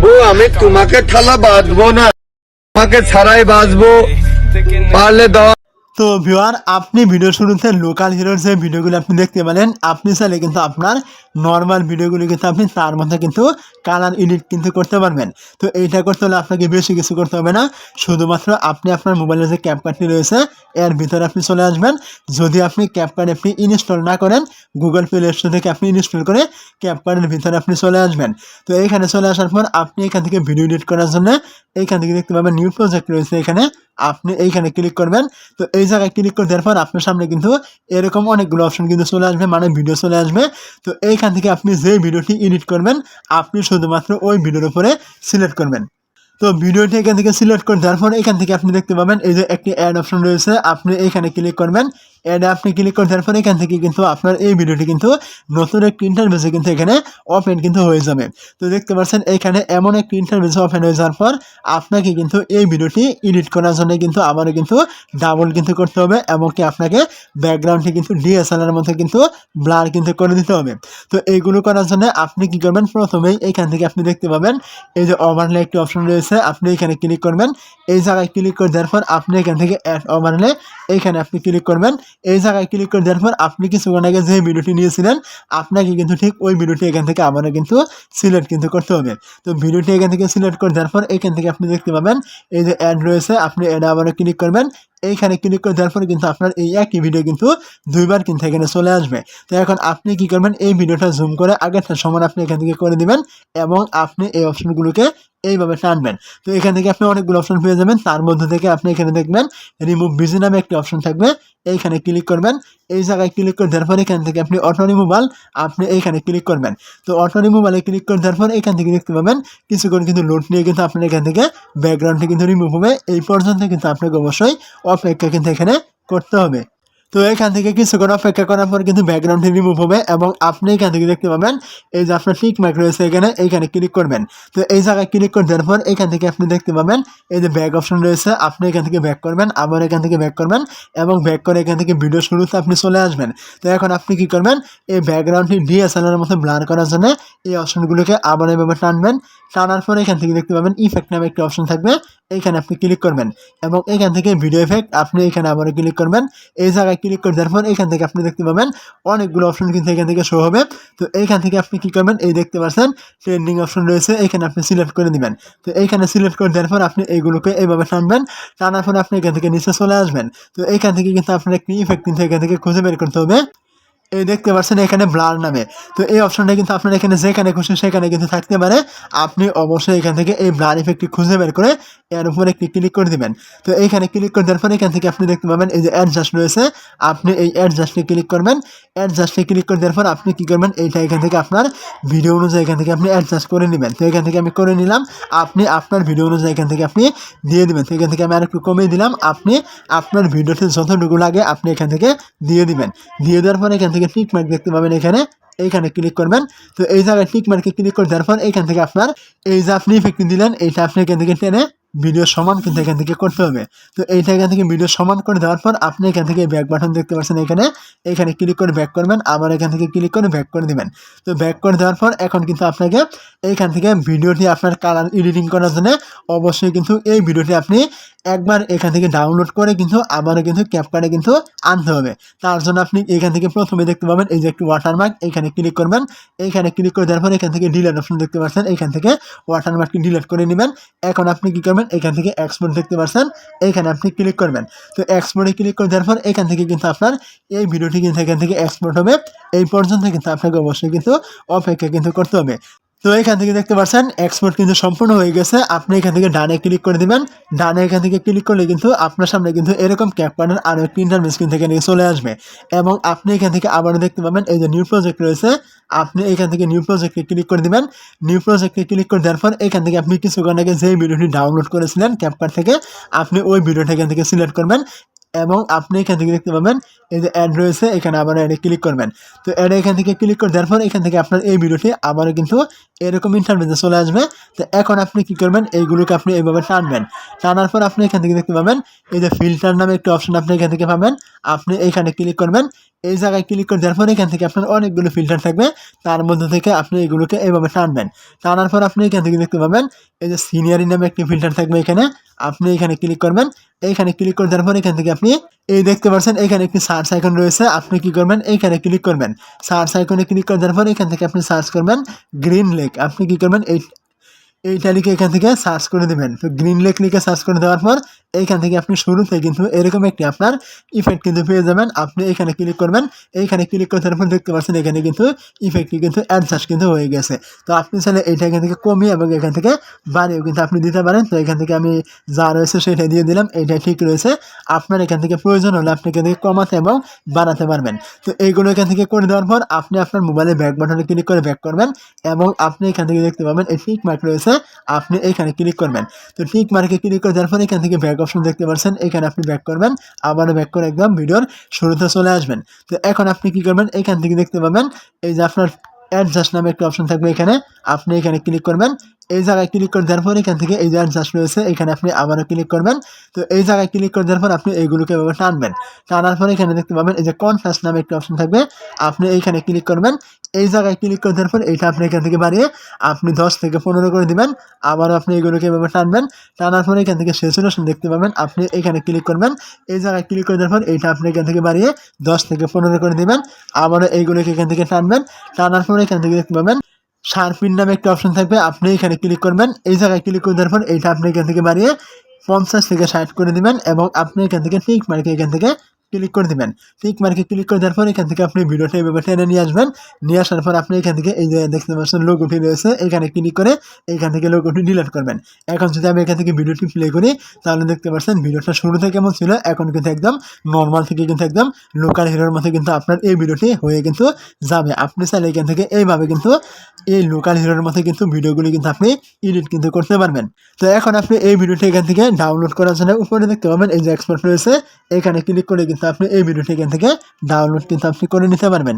ও আমি তোমাকে ঠালা বাঁধবো না। তোমাকে ছাড়াই বাঁচবো পারলে দেওয়া তো ভিওয়ার আপনি ভিডিও শুরুতে লোকাল হিরোর যে ভিডিওগুলো আপনি দেখতে পেলেন, আপনি চাইলে কিন্তু আপনার নর্মাল ভিডিওগুলো কিন্তু আপনি তার মধ্যে কিন্তু কালার এডিট কিন্তু করতে পারবেন। তো এইটা করতে হলে আপনাকে বেশি কিছু করতে হবে না। শুধুমাত্র আপনি আপনার মোবাইলে যে ক্যাপকার্ডটি রয়েছে, এর ভিতরে আপনি চলে আসবেন। যদি আপনি ক্যাপকার্ড আপনি ইনস্টল না করেন গুগল প্লে স্টোর থেকে আপনি ইনস্টল করে ক্যাপকার্ডের ভিতরে আপনি চলে আসবেন। তো এইখানে চলে আসার পর আপনি এখান থেকে ভিডিও এডিট করার জন্য এইখান থেকে দেখতে পাবেন নিউ প্রজেক্ট রয়েছে এখানে। আপনি এইখানে ক্লিক করবেন। তো এই জায়গায় ক্লিক করে দেওয়ার পর আপনার সামনে কিন্তু এরকম অনেকগুলো অপশন কিন্তু চলে আসবে মানে ভিডিও চলে আসবে। তো এইখান থেকে আপনি যে ভিডিওটি এডিট করবেন, আপনি শুধুমাত্র ওই ভিডিওর উপরে সিলেক্ট করবেন। তো ভিডিওটি এখান থেকে সিলেক্ট করে দেওয়ার পর এখান থেকে আপনি দেখতে পাবেন, এই যে একটি অ্যাড অপশন রয়েছে, আপনি এখানে ক্লিক করবেন অ্যাডে আপনি ক্লিক করে দেওয়ার পর এখান থেকে কিন্তু আপনার এই ভিডিওটি কিন্তু নতুন একটি ইন্টারভিউসে কিন্তু এখানে ওপেন কিন্তু হয়ে যাবে। তো দেখতে পাচ্ছেন, এখানে এমন একটি ইন্টারভিউসে ওপেন হয়ে যাওয়ার পর আপনাকে কিন্তু এই ভিডিওটি এডিট করার জন্য কিন্তু আবারও কিন্তু ডাবল কিন্তু করতে হবে এমনকি আপনাকে ব্যাকগ্রাউন্ডটি কিন্তু ডিএসএলআর মধ্যে কিন্তু ব্লার কিন্তু করে দিতে হবে। তো এইগুলো করার জন্য আপনি কি করবেন? প্রথমেই এখান থেকে আপনি দেখতে পাবেন, এই যে ওভারলে একটি অপশন রয়েছে, আপনি এখানে ক্লিক করবেন। এই জায়গায় ক্লিক করে দেওয়ার পর আপনি এখান থেকে অ্যাড ওভারলে এইখানে আপনি ক্লিক করবেন। এই জায়গায় ক্লিক করে দেওয়ার পর আপনি কিছুক্ষণ আগে যে ভিডিওটি নিয়েছিলেন, আপনাকে কিন্তু ঠিক ওই ভিডিওটি এখান থেকে আবারও কিন্তু সিলেক্ট কিন্তু করতে হবে। তো ভিডিওটি এখান থেকে সিলেক্ট করে দেওয়ার পর এখান থেকে আপনি দেখতে পাবেন, এই যে অ্যাড রয়েছে, আপনি এটা আবারও ক্লিক করবেন এইখানে ক্লিক করে দেওয়ার পরে কিন্তু আপনার এই একই ভিডিও কিন্তু দুইবার কিন্তু এখানে চলে আসবে। তো এখন আপনি কি করবেন? এই ভিডিওটা জুম করে আগেরটা সমান আপনি এখান থেকে করে দিবেন এবং আপনি এই অপশনগুলোকে এইভাবে টানবেন। তো এখান থেকে আপনি অনেকগুলো অপশন পেয়ে যাবেন। তার মধ্যে থেকে আপনি এখানে দেখবেন রিমুভ বিজি নামে একটি অপশন থাকবে। এইখানে ক্লিক করবেন। এই জায়গায় ক্লিক করে দেওয়ার পর এখান থেকে আপনি অটো রিমুভাল আপনি এইখানে ক্লিক করবেন। তো অটো রিমুভালে ক্লিক করে দেওয়ার পর এখান থেকে দেখতে পাবেন কিছুক্ষণ কিন্তু লোড নিয়ে কিন্তু আপনার এখান থেকে ব্যাকগ্রাউন্ডটি কিন্তু রিমুভ হবে। এই পর্যন্ত কিন্তু আপনাকে অবশ্যই অপেক্ষা কিন্তু এখানে করতে হবে। তো এখান থেকে কিছুক্ষণ অপেক্ষা করার পর কিন্তু ব্যাকগ্রাউন্ডটি রিমুভ হবে এবং আপনি এখান থেকে দেখতে পাবেন এই যে আপনার টিক মার্ক রয়েছে এখানে, এইখানে ক্লিক করবেন। তো এই জায়গায় ক্লিক করে দেওয়ার পর এখান থেকে আপনি দেখতে পাবেন এই যে ব্যাক অপশন রয়েছে, আপনি এখান থেকে ব্যাক করবেন, আবার এখান থেকে ব্যাক করবেন এবং ব্যাক করে এখান থেকে ভিডিও শুরুতে আপনি চলে আসবেন। তো এখন আপনি কি করবেন, এই ব্যাকগ্রাউন্ডটি ডিএসএলআর মতো ব্লার করার জন্য এই অপশনগুলোকে আবার এভাবে টানবেন। টানার পর এখান থেকে দেখতে পাবেন ইফেক্ট নামে একটি অপশন থাকবে এইখানে আপনি ক্লিক করবেন এবং এখান থেকে ভিডিও এফেক্ট আপনি এখানে আবারও ক্লিক করবেন। এই জায়গায় ক্লিক করে দেওয়ার পর এখান থেকে আপনি দেখতে পাবেন অনেকগুলো অপশন কিন্তু এখান থেকে শো হবে। তো এইখান থেকে আপনি কী করবেন? এই দেখতে পাচ্ছেন ট্রেন্ডিং অপশন রয়েছে, এখানে আপনি সিলেক্ট করে দেবেন। তো এইখানে সিলেক্ট করে দেওয়ার পর আপনি এইগুলোকে এইভাবে টানবেন, টানার পর আপনি এখান থেকে নিচে চলে আসবেন। তো এইখান থেকে কিন্তু আপনার একটি ইফেক্ট কিন্তু এখান থেকে খুঁজে বের করতে হবে। এই দেখতে পাচ্ছেন এখানে ব্লার নামে। তো এই অপশনটা কিন্তু আপনার এখানে যেখানে খুশি সেখানে কিন্তু থাকতে পারে। আপনি অবশ্যই এখান থেকে এই ব্লার ইফেক্টটি খুঁজে বের করে এর উপরে একটি ক্লিক করে দিবেন। তো এইখানে ক্লিক করে দেওয়ার পরে এখান থেকে আপনি দেখতে পাবেন এই যে অ্যাডজাস্ট রয়েছে। আপনি এই অ্যাডজাস্টে ক্লিক করবেন। অ্যাডজাস্টে ক্লিক করে দেওয়ার পর আপনি কী করবেন? এইটা এখান থেকে আপনার ভিডিও অনুযায়ী এখান থেকে আপনি অ্যাডজাস্ট করে নেবেন। তো এখান থেকে আমি করে নিলাম। আপনি আপনার ভিডিও অনুযায়ী এখান থেকে আপনি দিয়ে দিবেন। তো এখান থেকে আমি আরেকটু কমিয়ে দিলাম। আপনি আপনার ভিডিওতে যতটুকু লাগে আপনি এখান থেকে দিয়ে দিবেন। দিয়ে দেওয়ার পরে এখান থেকে টিক মার্ক দেখতে পাবেন এখানে। এইখানে ক্লিক করবেন। তো এই জায়গায় টিক মার্কে ক্লিক করে দেওয়ার পর এখান থেকে আপনার এই যে আপনি ইফেক্ট দিলেন, এইটা আপনি এখান থেকে টেনে ভিডিও সমান কিন্তু এখান থেকে করতে হবে। তো এইটা এখান থেকে ভিডিও সমান করে দেওয়ার পর আপনি এখান থেকে ব্যাক বাটন দেখতে পাচ্ছেন এখানে। এখানে ক্লিক করে ব্যাক করবেন, আবার এখান থেকে ক্লিক করে ব্যাক করে দিবেন। তো ব্যাক করে দেওয়ার পর এখন কিন্তু আপনাকে এইখান থেকে ভিডিওটি আপনার কালার এডিটিং করার জন্য অবশ্যই কিন্তু এই ভিডিওটি আপনি একবার এখান থেকে ডাউনলোড করে কিন্তু আবারও কিন্তু ক্যাপকার্ডে কিন্তু আনতে হবে। তার জন্য আপনি এখান থেকে প্রথমে দেখতে পাবেন এই যে একটি ওয়াটারমার্ক এখানে ক্লিক করবেন। এইখানে ক্লিক করে দেওয়ার পর এখান থেকে ডিলেট অপশন দেখতে পাচ্ছেন। এখান থেকে ওয়াটারমার্কটি ডিলিট করে নেবেন। এখন আপনি কি করবেন? এখান থেকে এক্সপোর্ট দেখতে পারছেন, এখানে আপনি ক্লিক করবেন। তো এক্সপোর্টে ক্লিক করে দেওয়ার পর এখান থেকে কিন্তু আপনার এই ভিডিওটি কিন্তু এখান থেকে এক্সপোর্ট হবে। এই পর্যন্ত কিন্তু আপনাকে অবশ্যই কিন্তু অপেক্ষা কিন্তু করতে হবে। তো এখান থেকে দেখতে পাচ্ছেন এক্সপোর্ট কিন্তু সম্পূর্ণ হয়ে গেছে। আপনি এখান থেকে ডানে ক্লিক করে দিবেন। ডানে এখান থেকে ক্লিক করলে কিন্তু আপনার সামনে কিন্তু এরকম ক্যাপকার্ডের আরও একটি ইন্টারনেট স্ক্রিন থেকে নিয়ে চলে আসবে। এবং আপনি এখান থেকে আবারও দেখতে পাবেন, এই যে নিউ প্রজেক্ট রয়েছে, আপনি এখান থেকে নিউ প্রজেক্টে ক্লিক করে দিবেন। নিউ প্রজেক্টে ক্লিক করে দেওয়ার পর এখান থেকে আপনি কিছুক্ষণ আগে যেই ভিডিওটি ডাউনলোড করেছিলেন ক্যাপকার্ড থেকে, আপনি ওই ভিডিওটা এখান থেকে সিলেক্ট করবেন। এবং আপনি এখান থেকে দেখতে পাবেন এই যে অ্যাড রয়েছে, এখানে আবার অ্যাডে ক্লিক করবেন। তো অ্যাডে এখান থেকে ক্লিক করে দেওয়ার পর এখান থেকে আপনার এই ভিডিওটি আবারও কিন্তু এরকম ইন্টারভিউতে চলে আসবে। তো এখন আপনি কি করবেন, এইগুলোকে আপনি এইভাবে টানবেন। টানার পর আপনি এখান থেকে দেখতে পাবেন, এই যে ফিল্টার নামে একটি অপশন আপনি এখান থেকে পাবেন। আপনি এইখানে ক্লিক করবেন, এই জায়গায় ক্লিক করে দেওয়ার পর এখান থেকে আপনার অনেকগুলো ফিল্টার থাকবে। তার মধ্যে থেকে আপনি এগুলোকে এইভাবে টানবেন। টানার পর আপনি এখান থেকে দেখতে পাবেন, এই যে সিনিয়রি নামে একটি ফিল্টার থাকবে এখানে। আপনি এখানে ক্লিক করবেন এইখানে ক্লিক করে দেওয়ার পর এখান থেকে আপনি এই দেখতে পাচ্ছেন, এখানে একটি সার্চ আইকন রয়েছে, আপনি কি করবেন? এইখানে ক্লিক করবেন। সার্চ আইকনে ক্লিক করে দেওয়ার পর এখান থেকে আপনি সার্চ করবেন গ্রিন লেক আপনি কি করবেন? এই এইটা লিখে এখান থেকে সার্চ করে দেবেন। তো গ্রিন লেক লিখে সার্চ করে দেওয়ার পর, এইখান থেকে আপনি শুরুতে কিন্তু এরকম একটি আপনার ইফেক্ট কিন্তু পেয়ে যাবেন। আপনি এখানে ক্লিক করবেন। এইখানে ক্লিক করে তারপর দেখতে পাচ্ছেন এখানে কিন্তু ইফেক্টটি কিন্তু অ্যাডজাস্ট কিন্তু হয়ে গেছে। তো আপনি চাইলে এইটা এখান থেকে কমিয়ে এবং এখান থেকে বাড়িয়েও কিন্তু আপনি দিতে পারেন। তো এখান থেকে আমি যা রয়েছে সেটা দিয়ে দিলাম। এইটা ঠিক রয়েছে। আপনার এখান থেকে প্রয়োজন হলে আপনি এখান থেকে কমাতে এবং বাড়াতে পারবেন। তো এইগুলো এখান থেকে করে দেওয়ার পর, আপনি আপনার মোবাইলে ব্যাক বাটনে ক্লিক করে ব্যাক করবেন এবং আপনি এখান থেকে দেখতে পাবেন এই টিক মার্ক রয়েছে। আপনি এখানে ক্লিক করবেন। তো টিক মার্কে ক্লিক করে দেওয়ার পর এখান থেকে ব্যাক অপশন দেখতে পাচ্ছেন, এখানে আপনি ব্যাক করবেন, আবারও ব্যাক করে একদম ভিডিওর শুরুতে চলে আসবেন। তো এখন আপনি কি করবেন, এখান থেকে দেখতে পাবেন, এই যে আপনার অ্যাডজাস্ট নামে একটা অপশন থাকবে এখানে, আপনি এখানে ক্লিক করবেন এই জায়গায় ক্লিক করে দেওয়ার পর এখান থেকে এই যে অ্যাডজাস্ট রয়েছে এখানে আপনি আবারও ক্লিক করবেন। তো এই জায়গায় ক্লিক করে দেওয়ার পর আপনি এইগুলোকে এভাবে টানবেন। টানার পর এখানে দেখতে পাবেন এই যে কনফাস্ট নামে একটা অপশন থাকবে। আপনি এইখানে ক্লিক করবেন। এই জায়গায় ক্লিক করে দেওয়ার পর এইটা আপনি এখান থেকে বাড়িয়ে আপনি দশ থেকে পনেরো করে দিবেন। আবার আপনি এগুলোকে এভাবে টানবেন। টানার পর এখান থেকে সেচুরেশন দেখতে পাবেন আপনি এখানে ক্লিক করবেন। এই জায়গায় ক্লিক করে দেওয়ার পর এইটা আপনি এখান থেকে বাড়িয়ে দশ থেকে পনেরো করে দিবেন। আবারও এইগুলোকে এখান থেকে টানবেন। টানার পর এখান থেকে দেখতে পাবেন শার্পিন নামে একটা অপশন থাকবে। আপনি এখানে ক্লিক করবেন। এই জায়গায় ক্লিক করে দেওয়ার পর এইটা আপনি এখান থেকে বাড়িয়ে পঞ্চাশ থেকে ষাট করে দেবেন এবং আপনি এখান থেকে টিক মার্কে এখান থেকে ক্লিক করে দিবেন। টিক মার্কে ক্লিক করে দেওয়ার পর এখান থেকে আপনি ভিডিওটা এভাবে টেনে নিয়ে আসবেন। নিয়ে আসার পর আপনি এখান থেকে এই যে দেখতে পাচ্ছেন লোগোটি রয়েছে, এখানে ক্লিক করে এখান থেকে লোগোটি ডিলিট করবেন। এখন যদি আমি এখান থেকে ভিডিওটি প্লে করি, তাহলে দেখতে পাচ্ছেন ভিডিওটা শুরু থেকে কেমন ছিল, এখন কিন্তু একদম নর্মাল থেকে কিন্তু একদম লোকাল হিরোর মতো কিন্তু আপনার এই ভিডিওটি হয়ে কিন্তু যাবে। আপনি চাইলে এখান থেকে এইভাবে কিন্তু এই লোকাল হিরোর মতো কিন্তু ভিডিওগুলি কিন্তু আপনি এডিট কিন্তু করতে পারবেন। তো এখন আপনি এই ভিডিওটি এখান থেকে ডাউনলোড করার জন্য উপরে দেখতে পাবেন, এই যে এক্সপোর্ট রয়েছে, এখানে ক্লিক করে কিন্তু আপনি এই ভিডিওটি এখান থেকে ডাউনলোড কিন্তু আপনি করে নিতে পারবেন।